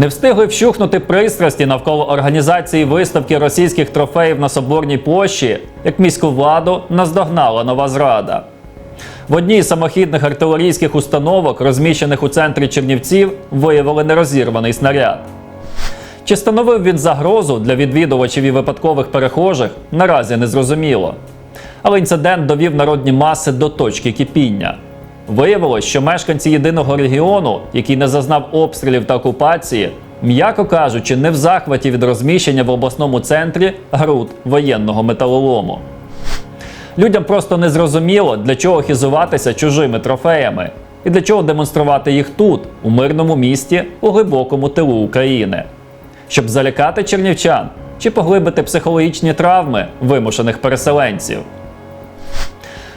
Не встигли вщухнути пристрасті навколо організації виставки російських трофеїв на Соборній площі, як міську владу наздогнала нова зрада. В одній з самохідних артилерійських установок, розміщених у центрі Чернівців, виявили нерозірваний снаряд. Чи становив він загрозу для відвідувачів і випадкових перехожих, наразі не зрозуміло. Але інцидент довів народні маси до точки кипіння. Виявилось, що мешканці єдиного регіону, який не зазнав обстрілів та окупації, м'яко кажучи, не в захваті від розміщення в обласному центрі груд воєнного металолому. Людям просто не зрозуміло, для чого хизуватися чужими трофеями і для чого демонструвати їх тут, у мирному місті, у глибокому тилу України. Щоб залякати чернівчан чи поглибити психологічні травми вимушених переселенців.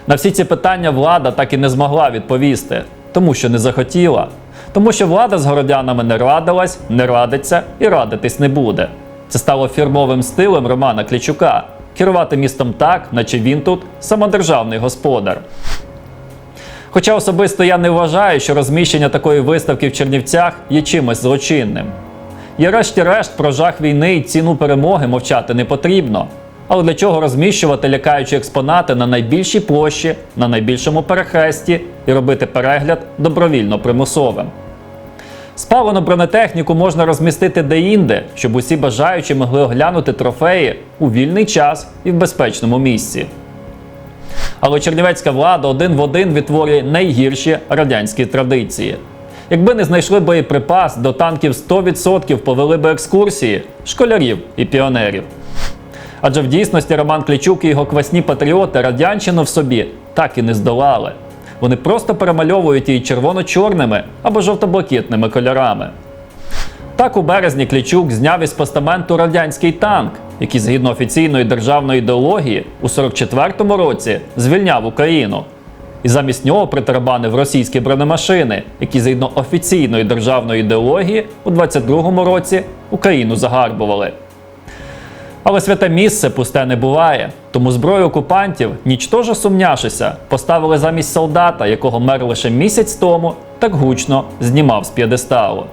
На всі ці питання влада так і не змогла відповісти, тому що не захотіла. Тому що влада з городянами не радилась, не радиться і радитись не буде. Це стало фірмовим стилем Романа Клічука керувати містом так, наче він тут самодержавний господар. Хоча особисто я не вважаю, що розміщення такої виставки в Чернівцях є чимось злочинним. І решті-решт про жах війни і ціну перемоги мовчати не потрібно. Але для чого розміщувати лякаючі експонати на найбільшій площі, на найбільшому перехресті і робити перегляд добровільно примусовим? Спалену бронетехніку можна розмістити деінде, щоб усі бажаючі могли оглянути трофеї у вільний час і в безпечному місці. Але чернівецька влада один в один відтворює найгірші радянські традиції. Якби не знайшли боєприпас, до танків 100% повели би екскурсії школярів і піонерів. Адже в дійсності Роман Клічук і його квасні патріоти радянщину в собі так і не здолали. Вони просто перемальовують її червоно-чорними або жовто-блакитними кольорами. Так у березні Клічук зняв із постаменту радянський танк, який згідно офіційної державної ідеології у 44-му році звільняв Україну. І замість нього притарабанив російські бронемашини, які згідно офіційної державної ідеології у 22-му році Україну загарбували. Але святе місце пусте не буває, тому зброю окупантів, нічтоже сумняшися, поставили замість солдата, якого мер лише місяць тому так гучно знімав з п'єдесталу.